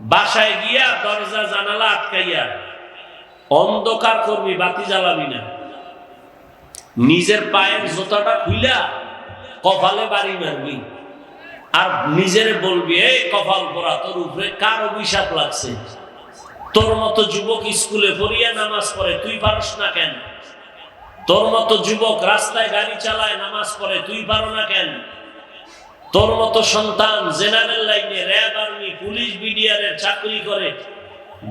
বাসায় গিয়া দরজা জানালা আটকাইয়া অন্ধকার করবি, বাতি জ্বালাবি না। নিজের পায়ের জোতাটা খুইলা কপালে বাড়ি মারবি। আর নিজের বলবি, এই কপাল পরা, তোর উপরে কার অভিশাপ লাগছে? তোর মতো যুবক স্কুলে পড়িয়া নামাজ পড়ে, তুই পারস না কেন? তোর মতো যুবক রাস্তায় গাড়ি চালায়, নামাজ পড়ে, তুই পারো না কেন? তোর মতো সন্তান জেনারেল লাইনে র্যাব আর্মি, পুলিশ বিডিআরের চাকরি করে,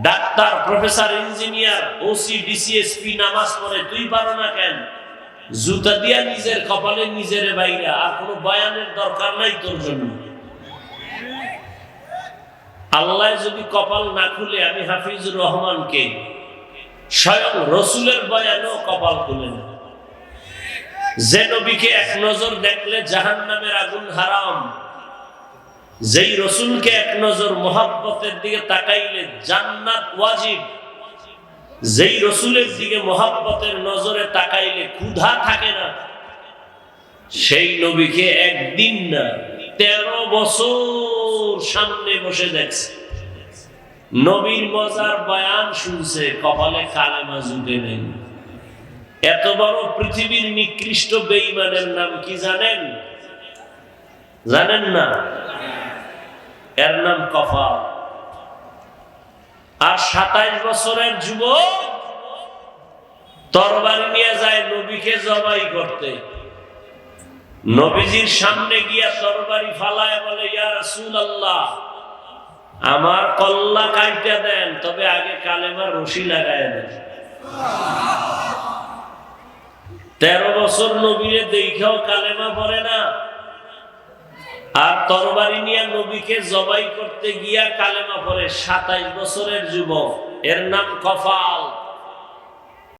doctor, professor, engineer, OC, DC SP নামাজ পড়ে, তুই পারো না কেন? জুতা দিয়া নিজের কপালে নিজের বাইরে, আর কোনো বয়ানের দরকার নাই তোর জন্য। আল্লাহ যদি কপাল না খুলে, আমি হাফিজুর রহমানকে স্বয়ং রসুলের বয়ানেও কপাল খুলে না। যে নবীকে এক নজর দেখলে জাহান নামের আগুন হারাম। যেই রসুলকে এক নজর মোহাব্বতের দিকে তাকাইলে জান্নাত ওয়াজিব। যেই রসুলের দিকে মোহাব্বতের নজরে তাকাইলে ক্ষুধা থাকে না। সেই নবীকে একদিন না, তেরো বছর সামনে বসে দেখছে। নবীর মজার বয়ান শুনছে, কপালে কালেমা জুটে নেই। এত বড় পৃথিবীর নিকৃষ্ট বেইমানের নাম কি জানেন? জানেন না? এর নাম কফাল আর সাতাইশ বছরের যুবক তরবারি নিয়ে যায় নবীকে জবাই করতে। নবীজির সামনে গিয়া তরবারি ফালায় বলে রাসূলুল্লাহ, আমার কল্লা কাইটা দেন, তবে আগে কালেমার রশি লাগায় দেন। তেরো বছর নবীরে দেখেও কালেমা পড়ে না। আর তরবারি নিয়ে নবীকে জবাই করতে গিয়া কালেমা পরে সাতাইশ বছরের যুবক। এর নাম কফাল।